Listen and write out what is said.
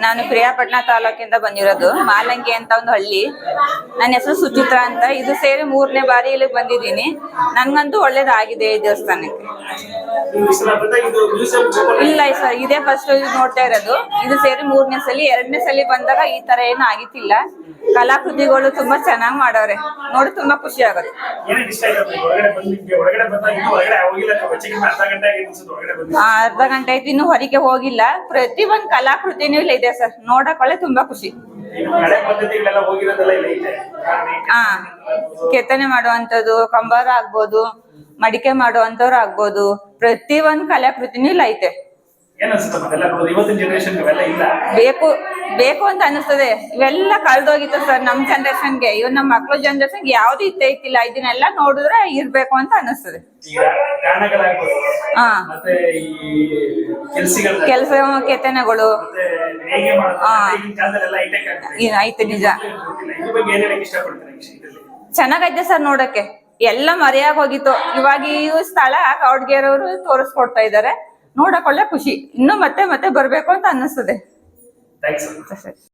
ನಾನು ಪ್ರಿಯಾಪಟ್ಟಣ ತಾಲೂಕಿಂದ ಬಂದಿರೋದು. ಮಾಲಂಗಿ ಅಂತ ಒಂದು ಹಳ್ಳಿ. ನನ್ನ ಹೆಸರು ಸುಚಿತ್ರ ಅಂತ. ಇದು ಸೇರಿ ಮೂರನೇ ಬಾರಿ ಇಲ್ಲಿಗೆ ಬಂದಿದ್ದೀನಿ. ನನ್ಗಂತೂ ಒಳ್ಳೇದಾಗಿದೆ ಈ ದೇವಸ್ಥಾನಕ್ಕೆ. ಇಲ್ಲ ಸರ್ ಇದೇ ಫಸ್ಟ್ ನೋಡ್ತಾ ಇರೋದು. ಇದು ಸೇರಿ ಮೂರನೇ ಸಲ ಎರಡನೇ ಸಲ ಬಂದಾಗ ಈ ತರ ಏನು ಆಗಿತ್ತಿಲ್ಲ. ಕಲಾಕೃತಿಗಳು ತುಂಬಾ ಚೆನ್ನಾಗಿ ಮಾಡವ್ರೆ ನೋಡಿ ತುಂಬಾ ಖುಷಿ ಆಗುತ್ತೆ. ಅರ್ಧ ಗಂಟೆ ಆಯ್ತು. ಇನ್ನು ಹೊರಗೆ ಹೋಗಿಲ್ಲ. ಪ್ರತಿ ಒಂದ್ ಕಲಾಕೃತಿನೂ ಇಲ್ಲ ಇದೆ ಸರ್. ನೋಡಕೊಳ್ಳೆ ತುಂಬಾ ಖುಷಿ. ಹಾ ಕೆತ್ತನೆ ಮಾಡುವಂತದ್ದು ಕಂಬಾರ ಆಗ್ಬೋದು ಮಡಿಕೆ ಮಾಡುವಂತವ್ರು ಆಗ್ಬೋದು ಪ್ರತಿ ಒಂದ್ ಕಲಾಕೃತಿನೂ ಇಲ್ಲ ಐತೆ. ಬೇಕು. ಬೇಕು ಅಂತ ಅನಿಸ್ತದೆ ಇವೆಲ್ಲ ಕಳ್ದೋಗಿತ್ತು ಸರ್ ನಮ್ ಜನರೇಷನ್ಗೆ ಇವ್ ನಮ್ಮ ಮಕ್ಳು ಜನರೇಷನ್ ಯಾವ್ದು ಇತ್ತೇ ಇತ್ತಿಲ್ಲ ಇದನ್ನೆಲ್ಲ ನೋಡಿದ್ರೆ ಇರ್ಬೇಕು ಅಂತ ಅನಿಸ್ತದೆ ಹಾ. ಕೆಲಸ ಕೆತ್ತನೆಗಳು. ಆಯ್ತು ನಿಜ. ಚೆನ್ನಾಗೈತೆ ಸರ್ ನೋಡಕ್ಕೆ. ಎಲ್ಲ ಮರೆಯಾಗಿ ಹೋಗಿತ್ತು. ಇವಾಗ ಈ ಸ್ಥಳ ಕೌಡ್ಗೇರವರು ತೋರಿಸ್ಕೊಡ್ತಾ ಇದ್ದಾರೆ ನೋಡಕ್ ಒಳ್ಳೆ ಖುಷಿ. ಇನ್ನು ಮತ್ತೆ ಮತ್ತೆ ಬರ್ಬೇಕು ಅಂತ ಅನ್ನಿಸ್ತದೆ. ಥ್ಯಾಂಕ್ಸ್ ಸರಿ